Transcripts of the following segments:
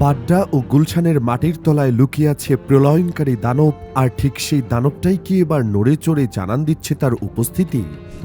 বাড্ডা ও গুলশানের মাটির তলায় লুকিয়ে আছে প্রলয়নকারী দানব, আর ঠিক সেই দানবটাই কি এবার নড়ে চড়ে জানান দিচ্ছে তার উপস্থিতি?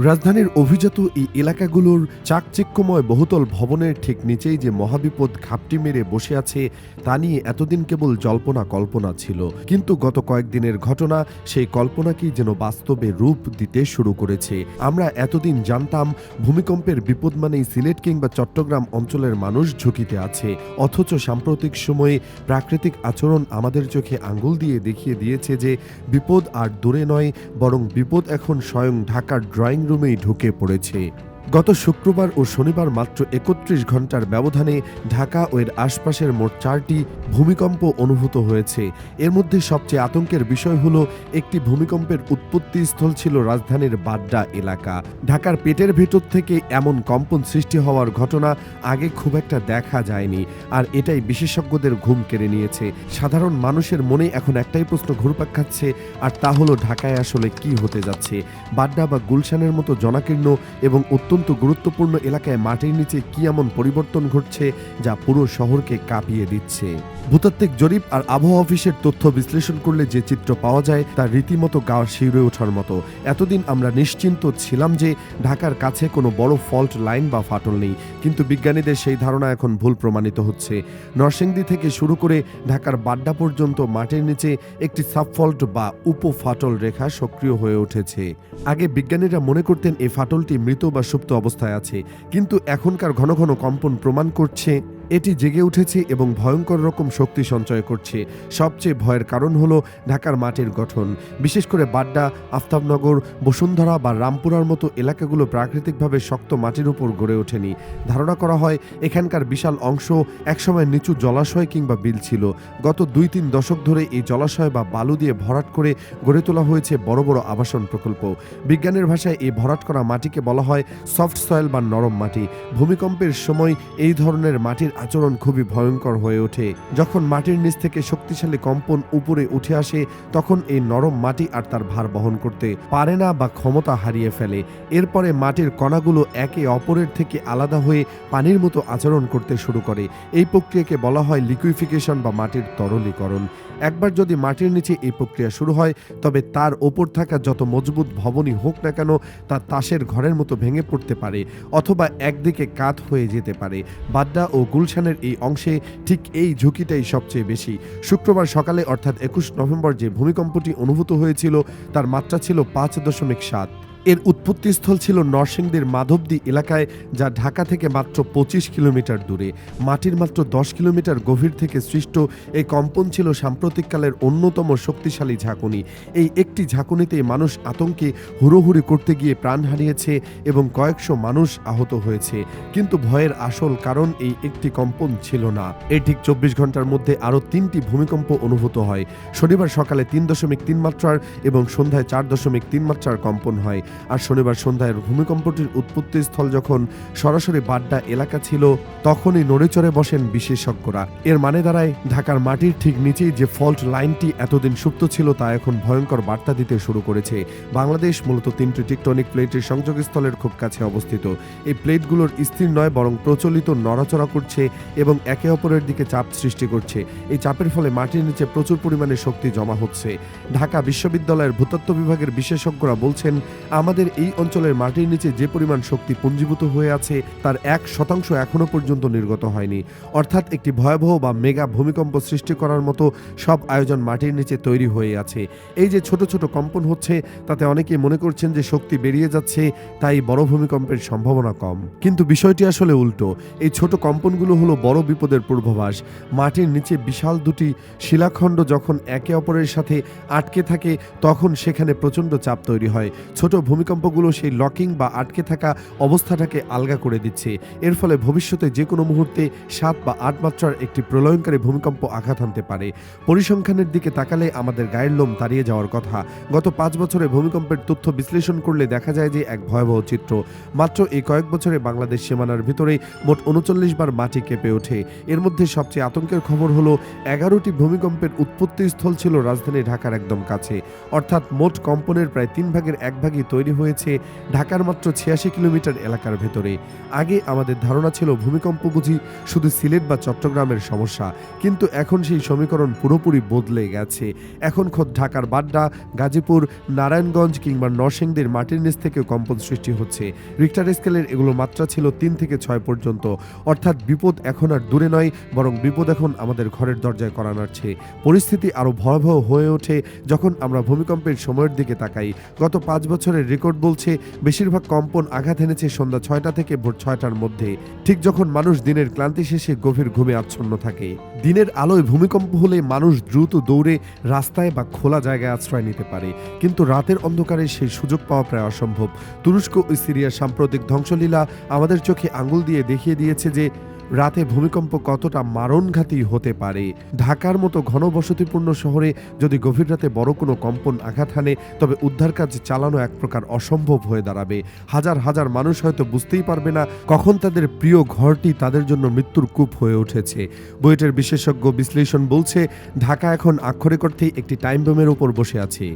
রাজধানীর অভিজাত এই এলাকাগুলোর চাকচিক্যময় বহুতল ভবনের ঠিক নিচেই যে মহাবিপদ ঘাপটি মেরে বসে আছে, তা নিয়ে এতদিন কেবল জল্পনা কল্পনা ছিল। কিন্তু গত কয়েকদিনের ঘটনা সেই কল্পনাকেই যেন বাস্তবে রূপ দিতে শুরু করেছে। আমরা এতদিন জানতাম ভূমিকম্পের বিপদ মানেই সিলেট কিংবা চট্টগ্রাম অঞ্চলের মানুষ ঝুঁকিতে আছে, অথচ সাম্প্রতিক সময়ে প্রাকৃতিক আচরণ আমাদের চোখে আঙ্গুল দিয়ে দেখিয়ে দিয়েছে যে বিপদ আর দূরে নয়, বরং বিপদ এখন স্বয়ং ঢাকার ড্রয়িং রুমেই ঢুকে পড়েছে। গত শুক্রবার ও শনিবার মাত্র একত্রিশ ঘণ্টার ব্যবধানে ঢাকা ও এর আশপাশের মোট চারটি ভূমিকম্প অনুভূত হয়েছে। এর মধ্যে সবচেয়ে আতঙ্কের বিষয় হল, একটি ভূমিকম্পের উৎপত্তি স্থল ছিল রাজধানীর বাড্ডা এলাকা। ঢাকার পেটের ভেতর থেকে এমন কম্পন সৃষ্টি হওয়ার ঘটনা আগে খুব একটা দেখা যায়নি, আর এটাই বিশেষজ্ঞদের ঘুম কেড়ে নিয়েছে। সাধারণ মানুষের মনে এখন একটাই প্রশ্ন ঘুরপাক খাচ্ছে, আর তা হলো, ঢাকায় আসলে কি হতে যাচ্ছে? বাড্ডা বা গুলশানের মতো জনাকীর্ণ এবং অত্যন্ত গুরুত্বপূর্ণ এলাকায় মাটির নিচে কি এমন পরিবর্তন ঘটছে যা পুরো শহরকে কাঁপিয়ে দিচ্ছে? ভূতাত্ত্বিক জরিপ আর আবহাওয়া অফিসের তথ্য বিশ্লেষণ করলে যে চিত্র পাওয়া যায় তা রীতিমতো গাওয়ার শিউরে ওঠার মতো। এতদিন আমরা নিশ্চিন্ত ছিলাম যে ঢাকার কাছে কোনো বড় ফল্ট লাইন বা ফাটল নেই, কিন্তু বিজ্ঞানীদের সেই ধারণা এখন ভুল প্রমাণিত হচ্ছে। নরসিংদী থেকে শুরু করে ঢাকার বাড্ডা পর্যন্ত মাটির নিচে একটি সাবফল্ট বা উপফাটল রেখা সক্রিয় হয়ে উঠেছে। আগে বিজ্ঞানীরা মনে করতেন এই ফাটলটি মৃত বা সুপ্ত অবস্থায় আছে কিন্তু এখনকার ঘন ঘন কম্পন প্রমাণ করছে এটি জেগে উঠেছে এবং ভয়ঙ্কর রকম শক্তি সঞ্চয় করছে। সবচেয়ে ভয়ের কারণ হলো ঢাকার মাটির গঠন। বিশেষ করে বাড্ডা, আফতাবনগর, বসুন্ধরা বা রামপুরার মতো এলাকাগুলো প্রাকৃতিকভাবে শক্ত মাটির উপর গড়ে ওঠেনি। ধারণা করা হয়, এখানকার বিশাল অংশ একসময় নিচু জলাশয় কিংবা বিল ছিল। গত দুই তিন দশক ধরে এই জলাশয় বা বালু দিয়ে ভরাট করে গড়ে তোলা হয়েছে বড় বড় আবাসন প্রকল্প। বিজ্ঞানের ভাষায় এই ভরাট করা মাটিকে বলা হয় সফট সয়েল বা নরম মাটি। ভূমিকম্পের সময় এই ধরনের মাটির আচরণ খুবই ভয়ঙ্কর হয়ে ওঠে। যখন মাটির নিচ থেকে শক্তিশালী কম্পন উপরে উঠে আসে, তখন এই নরম মাটি আর তার ভার বহন করতে পারে না বা ক্ষমতা হারিয়ে ফেলে। এরপরে মাটির কণাগুলো একে অপরের থেকে আলাদা হয়ে পানির মতো আচরণ করতে শুরু করে। এই প্রক্রিয়াকে বলা হয় লিকুইফিকেশন বা মাটির তরলীকরণ। একবার যদি মাটির নিচে এই প্রক্রিয়া শুরু হয়, তবে তার ওপর থাকা যত মজবুত ভবনই হোক না কেন, তা তাসের ঘরের মতো ভেঙে পড়তে পারে, অথবা একদিকে কাত হয়ে যেতে পারে। বাড্ডা ও গুলশানের এই অংশে ঠিক এই ঝুঁকিটাই সবচেয়ে বেশি। শুক্রবার সকালে অর্থাৎ একুশ নভেম্বর যে ভূমিকম্পটি অনুভূত হয়েছিল, তার মাত্রা ছিল পাঁচ দশমিক সাত। এর উৎপত্তিস্থল ছিল নরসিংদীর মাধবদী এলাকায়, যা ঢাকা থেকে মাত্র পঁচিশ কিলোমিটার দূরে। মাটির মাত্র দশ কিলোমিটার গভীর থেকে সৃষ্ট, এই কম্পন ছিল সাম্প্রতিককালের অন্যতম শক্তিশালী ঝাঁকুনি। এই একটি ঝাঁকুনিতেই মানুষ আতঙ্কে হুড়োহুড়ি করতে গিয়ে প্রাণ হারিয়েছে এবং কয়েকশো মানুষ আহত হয়েছে। কিন্তু ভয়ের আসল কারণ এই একটি কম্পন ছিল না। এই ঠিক চব্বিশ ঘণ্টার মধ্যে আরও তিনটি ভূমিকম্প অনুভূত হয়। শনিবার সকালে তিন দশমিক তিন মাত্রার এবং সন্ধ্যায় চার দশমিক তিন মাত্রার কম্পন হয়। আর শনিবার সন্ধ্যায় ভূমিকম্পটির উৎপত্তি স্থল যখন সরাসরি বাড্ডা এলাকা ছিল, তখনই নড়েচড়ে বসেন বিশেষজ্ঞরা। এর মানে দাঁড়ায়, ঢাকার মাটির ঠিক নিচেই যে ফল্ট লাইনটি এতদিন সুপ্ত ছিল তা এখন ভয়ঙ্কর বার্তা দিতে শুরু করেছে। বাংলাদেশ মূলত তিনটি টিকটনিক প্লেটের সংযোগস্থলের খুব কাছে অবস্থিত। এই প্লেটগুলোর স্থির নয়, বরং প্রচলিত নড়াচড়া করছে এবং একে অপরের দিকে চাপ সৃষ্টি করছে। এই চাপের ফলে মাটির নিচে প্রচুর পরিমাণে শক্তি জমা হচ্ছে। ঢাকা বিশ্ববিদ্যালয়ের ভূতত্ত্ব বিভাগের বিশেষজ্ঞরা বলছেন আমাদের এই অঞ্চলের মাটির নিচে যে পরিমাণ শক্তি পুঞ্জীভূত হয়ে আছে, তার এক শতাংশ এখনও পর্যন্ত নির্গত হয়নি। অর্থাৎ একটি ভয়াবহ বা মেগা ভূমিকম্প সৃষ্টি করার মতো সব আয়োজন মাটির নিচে তৈরি হয়ে আছে। এই যে ছোট ছোট কম্পন হচ্ছে, তাতে অনেকেই মনে করছেন যে শক্তি বেরিয়ে যাচ্ছে, তাই বড় ভূমিকম্পের সম্ভাবনা কম। কিন্তু বিষয়টি আসলে উল্টো। এই ছোট কম্পনগুলো হলো বড় বিপদের পূর্বাভাস। মাটির নিচে বিশাল দুটি শিলাখণ্ড যখন একে অপরের সাথে আটকে থাকে, তখন সেখানে প্রচণ্ড চাপ তৈরি হয়। ছোট ভূমিকম্পগুলো সেই লকিং বা আটকে থাকা অবস্থাটাকে আলগা করে দিচ্ছে। এর ফলে ভবিষ্যতে যে কোনো মুহূর্তে সাত বা আট মাত্রার একটি প্রলয়নকারী ভূমিকম্প আঘাত হানতে পারে। পরিসংখ্যানের দিকে তাকালে আমাদের গায়ের লোম দাঁড়িয়ে যাওয়ার কথা। গত পাঁচ বছরে ভূমিকম্পের তথ্য বিশ্লেষণ করলে দেখা যায় যে এক ভয়াবহ চিত্র। মাত্র এই কয়েক বছরে বাংলাদেশ সীমানার ভিতরে মোট উনচল্লিশ বার মাটি কেঁপে ওঠে। এর মধ্যে সবচেয়ে আতঙ্কের খবর হলো, এগারোটি ভূমিকম্পের উৎপত্তি স্থল ছিল রাজধানী ঢাকার একদম কাছে। অর্থাৎ মোট কম্পনের প্রায় তিন ভাগের এক ভাগই তৈরি তৈরি হয়েছে ঢাকার মাত্র ছিয়াশি কিলোমিটার এলাকার ভেতরে। আগে আমাদের ধারণা ছিল ভূমিকম্প বুঝি শুধু সিলেট বা চট্টগ্রামের সমস্যা, কিন্তু এখন সেই সমীকরণ পুরোপুরি বদলে গেছে। এখন খোদ ঢাকার বাড্ডা, গাজীপুর, নারায়ণগঞ্জ কিংবা নরসিংদীর মাটির নিচ থেকেও কম্পন সৃষ্টি হচ্ছে। রিক্টার স্কেলের এগুলো মাত্রা ছিল তিন থেকে ছয় পর্যন্ত। অর্থাৎ বিপদ এখন আর দূরে নয়, বরং বিপদ এখন আমাদের ঘরের দরজায় করা নাড়ছে। পরিস্থিতি আরও ভয়াবহ হয়ে ওঠে যখন আমরা ভূমিকম্পের সময়ের দিকে তাকাই। গত পাঁচ বছরের রেকর্ড বলছে, বেশিরভাগ কম্পন আঘাত এনেছে সন্ধ্যা ছয়টা থেকে ভোর ছয়টার মধ্যে। ঠিক যখন মানুষ দিনের ক্লান্তি শেষে গভীর ঘুমে আচ্ছন্ন থাকে, দিনের আলোয় ভূমিকম্প হলে মানুষ দ্রুত দৌড়ে রাস্তায় বা খোলা জায়গায় আশ্রয় নিতে পারে। কিন্তু রাতের অন্ধকারে সেই সুযোগ পাওয়া প্রায় অসম্ভব। তুরস্ক ও সিরিয়ার সাম্প্রতিক ধ্বংসলীলা আমাদের চোখে আঙুল দিয়ে দেখিয়ে দিয়েছে যে রাতে ভূমিকম্প কতটা মারণঘাতী হতে পারে? ঢাকার মতো ঘনবসতিপূর্ণ শহরে যদি গভীর রাতে বড় কোনো কম্পন আঘাত হানে, তবে উদ্ধার কাজ চালানো এক প্রকার অসম্ভব হয়ে দাঁড়াবে। হাজার হাজার মানুষ হয়তো বুঝতেই পারবে না কখন তাদের প্রিয় ঘরটি তাদের জন্য মৃত্যুর কূপ হয়ে উঠেছে। বুয়েটের বিশেষজ্ঞ বিশ্লেষণ বলছে, ঢাকা এখন আক্ষরিক অর্থেই একটি টাইম বোমের উপর বসে আছে।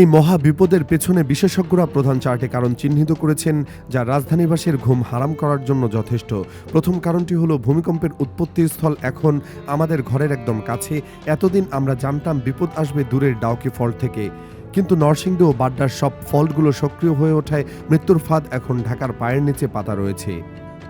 এই মহা বিপদের পেছনে বিশেষজ্ঞরা প্রধান চারটে কারণ চিহ্নিত করেছেন, যা রাজধানীবাসীর ঘুম হারাম করার জন্য যথেষ্ট। প্রথম কারণটি হলো, ভূমিকম্পের উৎপত্তি স্থল এখন আমাদের ঘরের একদম কাছে। এতদিন আমরা জানতাম বিপদ আসবে দূরের ডাউকি ফল্ট থেকে। কিন্তু নরসিংদী ও বাড্ডার সব ফল্টগুলো সক্রিয় হয়ে ওঠায় মৃত্যুর ফাঁদ এখন ঢাকার পায়ের নিচে পাতা রয়েছে।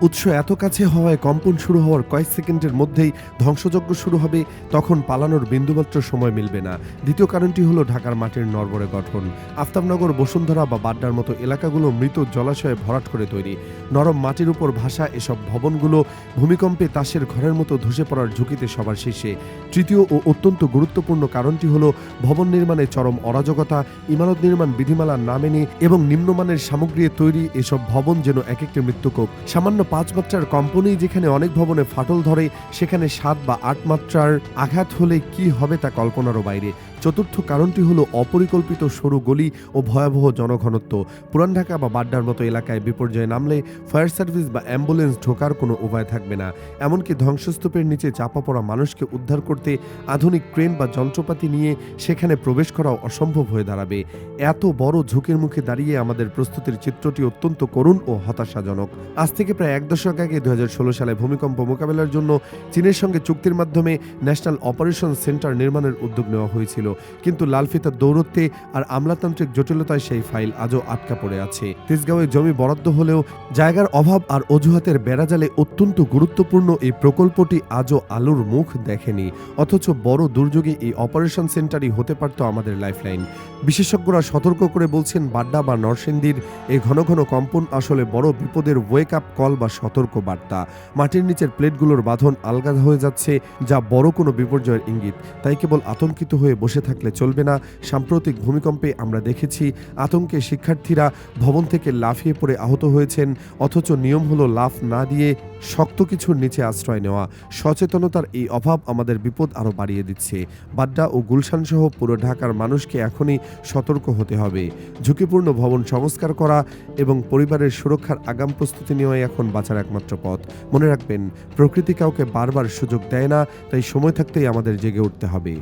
উৎস এত কাছে হওয়ায় কম্পন শুরু হওয়ার কয়েক সেকেন্ডের মধ্যেই ধ্বংসযজ্ঞ শুরু হবে, তখন পালানোর বিন্দুমাত্র সময় মিলবে না। দ্বিতীয় কারণটি হলো ঢাকার মাটির নরবরে গঠন। আফতাবনগর, বসুন্ধরা বা বাড্ডার মতো এলাকাগুলো মৃত জলাশয়ে ভরাট করে তৈরি। নরম মাটির উপর ভাসা এসব ভবনগুলো ভূমিকম্পে তাসের ঘরের মতো ধসে পড়ার ঝুঁকিতে সবার শীর্ষে। তৃতীয় ও অত্যন্ত গুরুত্বপূর্ণ কারণটি হলো ভবন নির্মাণে চরম অরাজকতা, ইমারত নির্মাণ বিধিমালা না মেনে এবং নিম্নমানের সামগ্রী তৈরি এসব ভবন যেন এক একটি মৃত্যুকূপ। সামান্য পাঁচ মাত্রার কম্পনেই যেখানে অনেক ভবনে ফাটল ধরে, সেখানে সাত বা আট মাত্রার আঘাত হলে কি হবে তা কল্পনারও বাইরে। চতুর্থ কারণটি হলো অপরিকল্পিত সরু গলি ও ভয়াবহ জনঘনত্ব। পুরান ঢাকা বা বাড্ডার মতো এলাকায় বিপর্যয়ে নামলে ফায়ার সার্ভিস বা অ্যাম্বুলেন্স ঢোকার কোনো উপায় থাকবে না। এমনকি ধ্বংসস্তূপের নিচে চাপা পড়া মানুষকে উদ্ধার করতে আধুনিক ক্রেন বা যন্ত্রপাতি নিয়ে সেখানে প্রবেশ করাও অসম্ভব হয়ে দাঁড়াবে। এত বড় ঝুঁকির মুখে দাঁড়িয়ে আমাদের প্রস্তুতির চিত্রটি অত্যন্ত করুণ ও হতাশাজনক। আজ থেকে প্রায় এক দশক আগে দু হাজার ষোলো সালে ভূমিকম্প মোকাবেলার জন্য চীনের সঙ্গে চুক্তির মাধ্যমে ন্যাশনাল অপারেশন সেন্টার নির্মাণের উদ্যোগ নেওয়া হয়েছিল। কিন্তু লালফিতার দৌরত্বে আর আমলাতান্ত্রিক জটিলতায় সেই ফাইল আজও আটকা পড়ে আছে। তেজগাঁওয়ে জমি বরাদ্দ হলেও জায়গার অভাব আর অজুহাতের বেড়াজালে অত্যন্ত গুরুত্বপূর্ণ এই প্রকল্পটি আজও আলোর মুখ দেখেনি। অথচ বড় দুর্যোগে এই অপারেশন সেন্টারই হতে পারত আমাদের লাইফলাইন। বিশেষজ্ঞরা সতর্ক করে বলছেন, বাড্ডা বা নরসিংদীর এই ঘন ঘন কম্পন আসলে বড় বিপদের ওয়েক আপ কল বা সতর্ক বার্তা মাটির নিচের প্লেটগুলোর বাঁধন আলগা হয়ে যাচ্ছে, যা বড় কোনো বিপর্যয়ের ইঙ্গিত। তাই কেবল আতঙ্কিত হয়ে বসে থাকলে চলবে না। সাম্প্রতিক ভূমিকম্পে আমরা দেখেছি, আতঙ্কে শিক্ষার্থীরা ভবন থেকে লাফিয়ে পড়ে আহত হয়েছেন, অথচ নিয়ম হলো লাফ না দিয়ে শক্ত কিছুর নিচে আশ্রয় নেওয়া। সচেতনতার এই অভাব আমাদের বিপদ আরও বাড়িয়ে দিচ্ছে। বাড্ডা ও গুলশান সহ পুরো ঢাকার মানুষকে এখনই সতর্ক হতে হবে। ঝুঁকিপূর্ণ ভবন সংস্কার করা এবং পরিবারের সুরক্ষার আগাম প্রস্তুতি নেওয়াই এখন বাঁচার একমাত্র পথ। মনে রাখবেন, প্রকৃতি কাউকে বারবার সুযোগ দেয় না, তাই সময় থাকতেই আমাদের জেগে উঠতে হবে।